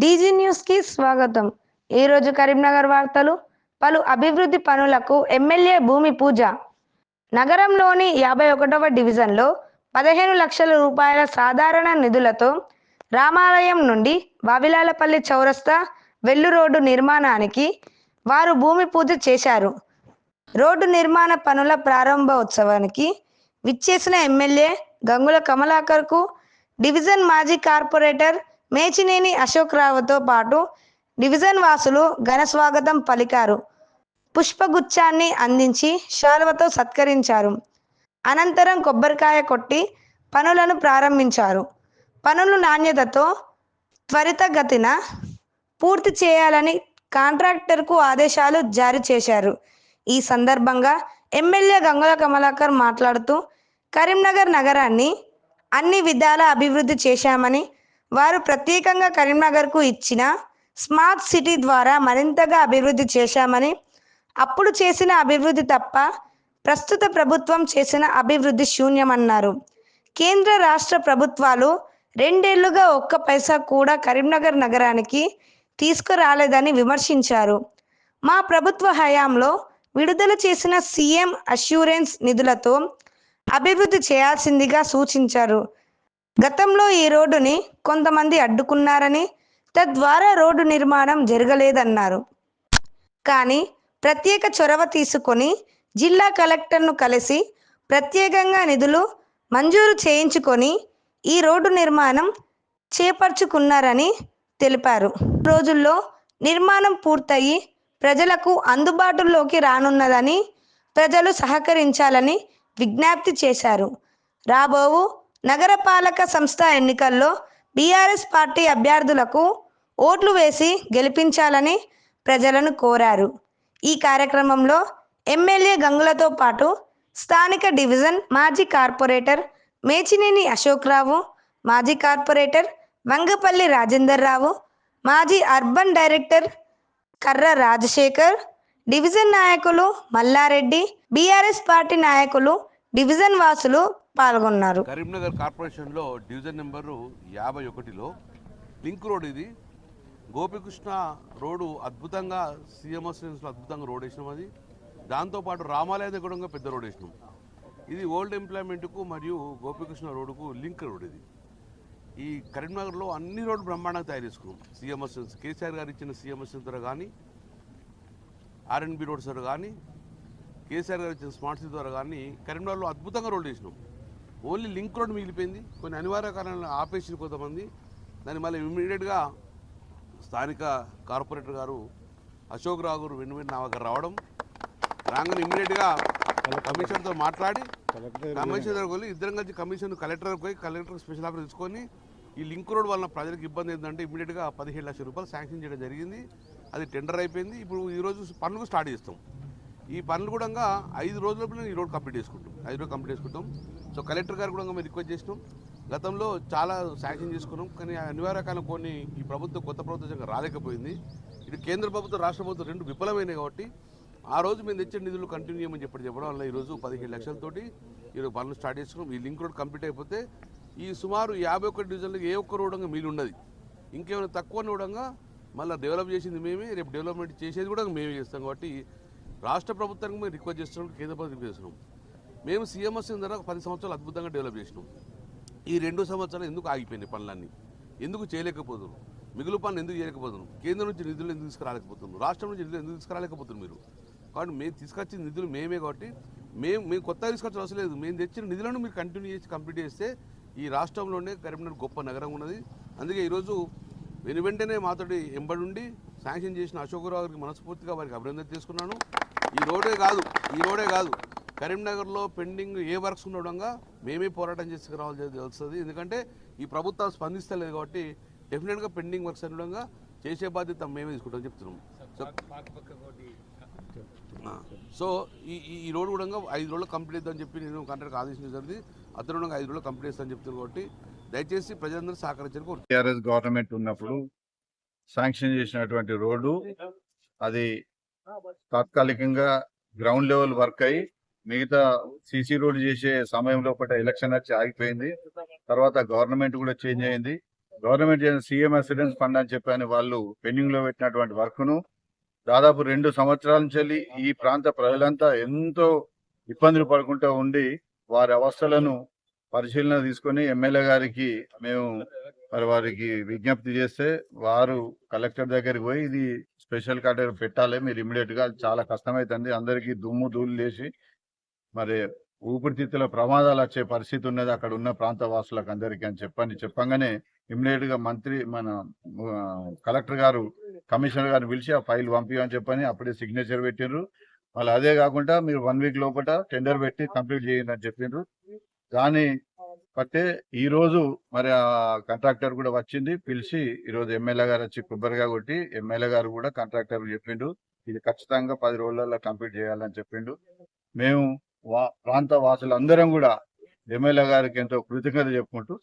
DG న్యూస్కి స్వాగతం. ఈ రోజు కరీంనగర్ వార్తలు పలు అభివృద్ధి పనులకు ఎమ్మెల్యే భూమి పూజ. నగరంలోని యాభై ఒకటవ డివిజన్లో పదిహేను లక్షల రూపాయల సాధారణ నిధులతో రామాలయం నుండి వావిలాలపల్లి చౌరస్తా వెల్లు రోడ్డు నిర్మాణానికి వారు భూమి పూజ చేశారు. రోడ్డు నిర్మాణ పనుల ప్రారంభోత్సవానికి విచ్చేసిన ఎమ్మెల్యే గంగుల కమలాకర్కు డివిజన్ మాజీ కార్పొరేటర్ మేచినేని అశోక్ రావుతో పాటు డివిజన్ వాసులు ఘన స్వాగతం పలికారు. పుష్పగుచ్చాన్ని అందించి శాలువతో సత్కరించారు. అనంతరం కొబ్బరికాయ కొట్టి పనులను ప్రారంభించారు. పనులు నాణ్యతతో త్వరితగతిన పూర్తి చేయాలని కాంట్రాక్టర్కు ఆదేశాలు జారీ చేశారు. ఈ సందర్భంగా ఎమ్మెల్యే గంగుల కమలాకర్ మాట్లాడుతూ కరీంనగర్ నగరాన్ని అన్ని విధాల అభివృద్ధి చేశామని వారు ప్రత్యేకంగా కరీంనగర్కు ఇచ్చిన స్మార్ట్ సిటీ ద్వారా మరింతగా అభివృద్ధి చేశామని అప్పుడు చేసిన అభివృద్ధి తప్ప ప్రస్తుత ప్రభుత్వం చేసిన అభివృద్ధి శూన్యమన్నారు. కేంద్ర రాష్ట్ర ప్రభుత్వాలు రెండేళ్ళుగా ఒక్క పైసా కూడా కరీంనగర్ నగరానికి తీసుకురాలేదని విమర్శించారు. మా ప్రభుత్వ హయాంలో విడుదల చేసిన సీఎం అష్యూరెన్స్ నిధులతో అభివృద్ధి చేయాల్సిందిగా సూచించారు. గతంలో ఈ రోడ్డుని కొంతమంది అడ్డుకున్నారని తద్వారా రోడ్డు నిర్మాణం జరగలేదన్నారు. కానీ ప్రత్యేక చొరవ తీసుకొని జిల్లా కలెక్టర్ను కలిసి ప్రత్యేకంగా నిధులు మంజూరు చేయించుకొని ఈ రోడ్డు నిర్మాణం చేపర్చుకున్నారని తెలిపారు. రోజుల్లో నిర్మాణం పూర్తయి ప్రజలకు అందుబాటులోకి రానున్నదని ప్రజలు సహకరించాలని విజ్ఞప్తి చేశారు. రాబోవు నగరపాలక సంస్థ ఎన్నికల్లో బీఆర్ఎస్ పార్టీ అభ్యర్థులకు ఓట్లు వేసి గెలిపించాలని ప్రజలను కోరారు. ఈ కార్యక్రమంలో ఎమ్మెల్యే గంగులతో పాటు స్థానిక డివిజన్ మాజీ కార్పొరేటర్ మేచినేని అశోక్రావు మాజీ కార్పొరేటర్ వంగపల్లి రాజేందర్ రావు మాజీ అర్బన్ డైరెక్టర్ కర్ర రాజశేఖర్ డివిజన్ నాయకులు మల్లారెడ్డి బీఆర్ఎస్ పార్టీ నాయకులు డివిజన్ వాసులు పాల్గొన్నారు. కరీంనగర్ కార్పొరేషన్లో డివిజన్ నెంబరు యాభై ఒకటిలో లింక్ రోడ్ ఇది. గోపికృష్ణ రోడ్డు అద్భుతంగా సిఎంఎస్ అద్భుతంగా రోడ్ వేసినాం అది. దాంతోపాటు రామాలయ దగ్గర పెద్ద రోడ్ వేసినాం. ఇది ఓల్డ్ ఎంప్లాయ్మెంట్కు మరియు గోపికృష్ణ రోడ్డుకు లింక్ రోడ్ ఇది. ఈ కరీంనగర్లో అన్ని రోడ్లు బ్రహ్మాండంగా తయారు చేసుకున్నాం. సీఎంఎస్ కేసీఆర్ గారు ఇచ్చిన సీఎంఎస్ ద్వారా కానీ ఆర్ఎన్బి రోడ్స్ ద్వారా కానీ కేసీఆర్ గారు ఇచ్చిన స్మార్ట్ సిటీ ద్వారా కానీ కరీంనగర్లో అద్భుతంగా రోడ్లు వేసినాం. ఓన్లీ లింక్ రోడ్ మిగిలిపోయింది. కొన్ని అనివార్య కారణాలు ఆపేసి కొంతమంది. దాన్ని మళ్ళీ ఇమీడియట్గా స్థానిక కార్పొరేటర్ గారు అశోక్ రావు గారు వెన్ను వెన్ను నా దగ్గర రావడం. రాగానే ఇమీడియట్గా కమిషనర్తో మాట్లాడి కమిషనర్ వెళ్ళి ఇద్దరం కలిసి కమిషన్ కలెక్టర్ పోయి కలెక్టర్ స్పెషల్ ఆఫీస్ తీసుకొని ఈ లింక్ రోడ్ వలన ప్రజలకు ఇబ్బంది ఏంటంటే ఇమీడియట్గా పదిహేడు లక్షల రూపాయలు శాంక్షన్ చేయడం జరిగింది. అది టెండర్ అయిపోయింది. ఇప్పుడు ఈరోజు పనులు స్టార్ట్ చేస్తాం. ఈ పనులు కూడా ఐదు రోజుల ఈ రోడ్ కంప్లీట్ చేసుకుంటాం. ఐదు రోజులు కంప్లీట్ చేసుకుంటాం. సో కలెక్టర్ గారు కూడా మేము రిక్వెస్ట్ చేసినాం. గతంలో చాలా శాంక్షన్ చేసుకున్నాం కానీ అనివార్య కాలం కొన్ని ఈ ప్రభుత్వం కొత్త ప్రభుత్వం రాలేకపోయింది. ఇది కేంద్ర ప్రభుత్వం రాష్ట్ర ప్రభుత్వం రెండు విఫలమైనాయి కాబట్టి ఆ రోజు మేము తెచ్చే నిధులు కంటిన్యూ చేయమని చెప్పి చెప్పడం వల్ల ఈరోజు పదిహేడు లక్షలతోటి ఈరోజు పనులు స్టార్ట్ చేసుకున్నాం. ఈ లింక్ రోడ్ కంప్లీట్ అయిపోతే ఈ సుమారు యాభై ఒక్క డివిజన్లో ఏ ఒక్క రోడ్గా మీరు ఉన్నది ఇంకేమైనా తక్కువ రోడంగా మళ్ళీ డెవలప్ చేసింది మేమే రేపు డెవలప్మెంట్ చేసేది కూడా మేమే చేస్తాం కాబట్టి రాష్ట్ర ప్రభుత్వానికి మేము రిక్వెస్ట్ చేస్తున్నాం కేంద్ర ప్రభుత్వం చేస్తున్నాం. మేము సీఎంఎస్ ద్వారా పది సంవత్సరాలు అద్భుతంగా డెవలప్ చేసినాం. ఈ రెండు సంవత్సరాలు ఎందుకు ఆగిపోయినాయి పనులన్నీ? ఎందుకు చేయలేకపోతున్నాం మిగులు పనులు ఎందుకు చేయలేకపోతున్నాం కేంద్రం నుంచి నిధులు ఎందుకు తీసుకురాలేకపోతున్నాం రాష్ట్రం నుంచి నిధులు ఎందుకు తీసుకురాలేకపోతున్నారు మీరు? కాబట్టి మేము తీసుకొచ్చిన నిధులు మేమే కాబట్టి మేము మేము కొత్తగా తీసుకొచ్చిన అవసరం లేదు. మేము తెచ్చిన నిధులను మీరు కంటిన్యూ చేసి కంప్లీట్ చేస్తే ఈ రాష్ట్రంలోనే కరీంనగర్ గొప్ప నగరం ఉన్నది. అందుకే ఈరోజు వెను వెంటనే మాతోటి ఎంబడుండి శాంక్షన్ చేసిన అశోకరావు గారికి మనస్ఫూర్తిగా వారికి అభినందన చేసుకున్నాను ఈ రోడే కాదు ఈ రోడే కాదు. కరీంనగర్లో పెండింగ్ ఏ వర్క్స్ ఉండడంగా మేమే పోరాటం చేసుకురావాల్సి వస్తుంది ఎందుకంటే ఈ ప్రభుత్వం స్పందిస్తలేదు కాబట్టి డెఫినెట్గా పెండింగ్ వర్క్స్ ఉండడంగా చేసే బాధ్యత మేమే తీసుకుంటాం చెప్తున్నాం. సో ఈ ఈ- ఈ రోడ్ కూడా ఐదు రోజులు కంప్లీట్ అవుతుందని చెప్పి నేను కాంట్రాక్ట్ ఆదేశించడం జరిగింది. అతను కూడా ఐదు రోజులు కంప్లీట్ చేస్తానని చెప్తున్నాను కాబట్టి దయచేసి ప్రజలందరూ కోరుతున్నాను. టిఆర్ఎస్ గవర్నమెంట్ ఉన్నప్పుడు శాంక్షన్ చేసినటువంటి రోడ్డు అది తాత్కాలికంగా గ్రౌండ్ లెవెల్ వర్క్ అయ్యి మిగతా సీసీ రోడ్ చేసే సమయంలో ఒకటి ఎలక్షన్ వచ్చి ఆగిపోయింది. తర్వాత గవర్నమెంట్ కూడా చేంజ్ అయింది. గవర్నమెంట్ చేసిన సీఎం అసిడెన్స్ ఫండ్ అని చెప్పాను వాళ్ళు పెండింగ్లో పెట్టినటువంటి వర్క్ను దాదాపు రెండు సంవత్సరాల నుంచి వెళ్ళి ఈ ప్రాంత ప్రజలంతా ఎంతో ఇబ్బందులు పడుకుంటూ ఉండి వారి అవస్థలను పరిశీలన తీసుకొని ఎమ్మెల్యే గారికి మేము మరి వారికి విజ్ఞప్తి చేస్తే వారు కలెక్టర్ దగ్గరికి పోయి ఇది స్పెషల్ కేటగిరీ పెట్టాలి. మీరు ఇమీడియట్గా చాలా కష్టమైతుంది. అందరికీ దుమ్ము ధూళి లేచి మరి ఊపిరితిత్తుల ప్రమాదాలు వచ్చే పరిస్థితి ఉన్నది. అక్కడ ఉన్న ప్రాంత వాసులకు అందరికీ అని చెప్పని చెప్పంగానే ఇమ్మీడియట్గా మంత్రి మన కలెక్టర్ గారు కమిషనర్ గారిని పిలిచి ఆ ఫైల్ పంపించని చెప్పని అప్పుడే సిగ్నేచర్ పెట్టిండ్రు మళ్ళీ అదే కాకుండా మీరు వన్ వీక్ లోపల టెండర్ పెట్టి కంప్లీట్ చేయండి అని చెప్పిండ్రు దాని బట్టే ఈరోజు మరి ఆ కాంట్రాక్టర్ కూడా వచ్చింది. పిలిచి ఈరోజు ఎమ్మెల్యే గారు వచ్చి కొబ్బరిగా కొట్టి ఎమ్మెల్యే గారు కూడా కాంట్రాక్టర్ చెప్పిండు. ఇది ఖచ్చితంగా పది రోజులలో కంప్లీట్ చేయాలని చెప్పిండు. మేము వా ప్రాంత వాసులందరం కూడా ఎమ్మెల్యే గారికి ఎంతో కృతజ్ఞత చెప్పుకుంటూ